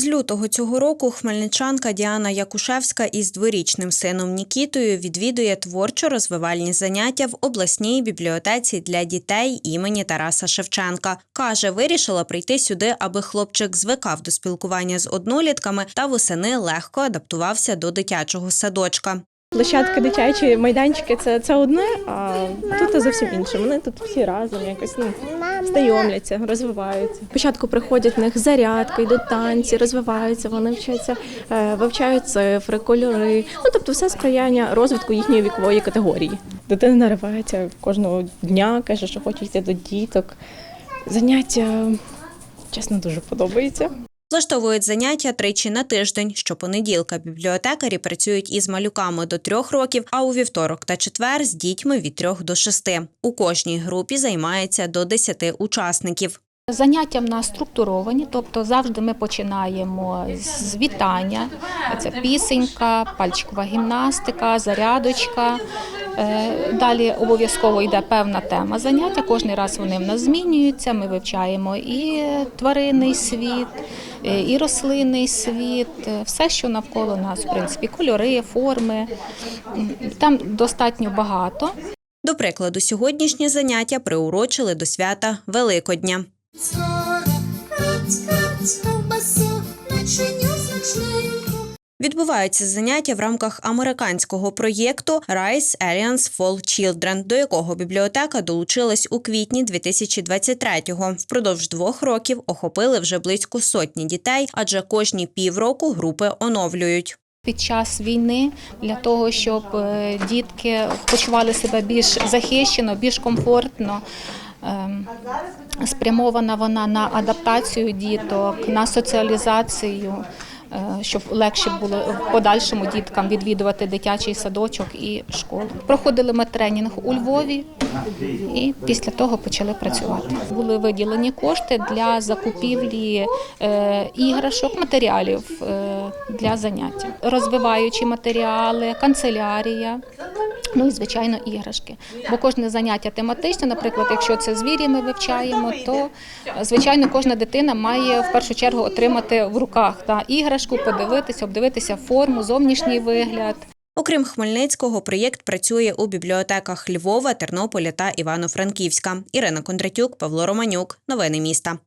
З лютого цього року хмельничанка Діана Якушевська із дворічним сином Нікітою відвідує творчо-розвивальні заняття в обласній бібліотеці для дітей імені Тараса Шевченка. Каже, вирішила прийти сюди, аби хлопчик звикав до спілкування з однолітками та восени легко адаптувався до дитячого садочка. Площадки дитячі, майданчики це, це одне, а тут зовсім інше. Вони тут всі разом якось ну, знайомляться, розвиваються. Спочатку приходять в них зарядки, йдуть танці, розвиваються, вони вчаться, е, вивчають цифри, кольори. Ну тобто все сприяння розвитку їхньої вікової категорії. Дитина наривається кожного дня, каже, що хоче йти до діток. Заняття чесно дуже подобається. Влаштовують заняття тричі на тиждень. Щопонеділка бібліотекарі працюють із малюками до трьох років, а у вівторок та четвер з дітьми від трьох до шести. У кожній групі займається до десяти учасників. Заняття в нас структуровані, тобто завжди ми починаємо з вітання. Це пісенька, пальчикова гімнастика, зарядочка. Е, Далі обов'язково йде певна тема заняття. Кожен раз вони в нас змінюються. Ми вивчаємо і тваринний світ, і рослинний світ, е, все, що навколо нас, в принципі, кольори, форми. Там достатньо багато. До прикладу, сьогоднішнє заняття приурочили до свята Великодня. Скоро Відбуваються заняття в рамках американського проєкту Rise Alliance for Children, до якого бібліотека долучилась у квітні 2023-го. Впродовж двох років охопили вже близько сотні дітей, адже кожні півроку групи оновлюють. Під час війни для того, щоб е, дітки почували себе більш захищено, більш комфортно. ем, Спрямована вона на адаптацію діток, на соціалізацію, щоб легше було подальшому діткам відвідувати дитячий садочок і школу. Проходили ми тренінг у Львові і після того почали працювати. Були виділені кошти для закупівлі е, іграшок, матеріалів е, для заняття, розвиваючі матеріали, канцелярія. Ну і звичайно іграшки. Бо кожне заняття тематичне, наприклад, якщо це звірі, ми вивчаємо, то звичайно кожна дитина має в першу чергу отримати в руках та іграшку, подивитися, обдивитися форму, зовнішній вигляд. Окрім Хмельницького, проєкт працює у бібліотеках Львова, Тернополя та Івано-Франківська. Ірина Кондратюк, Павло Романюк. Новини міста.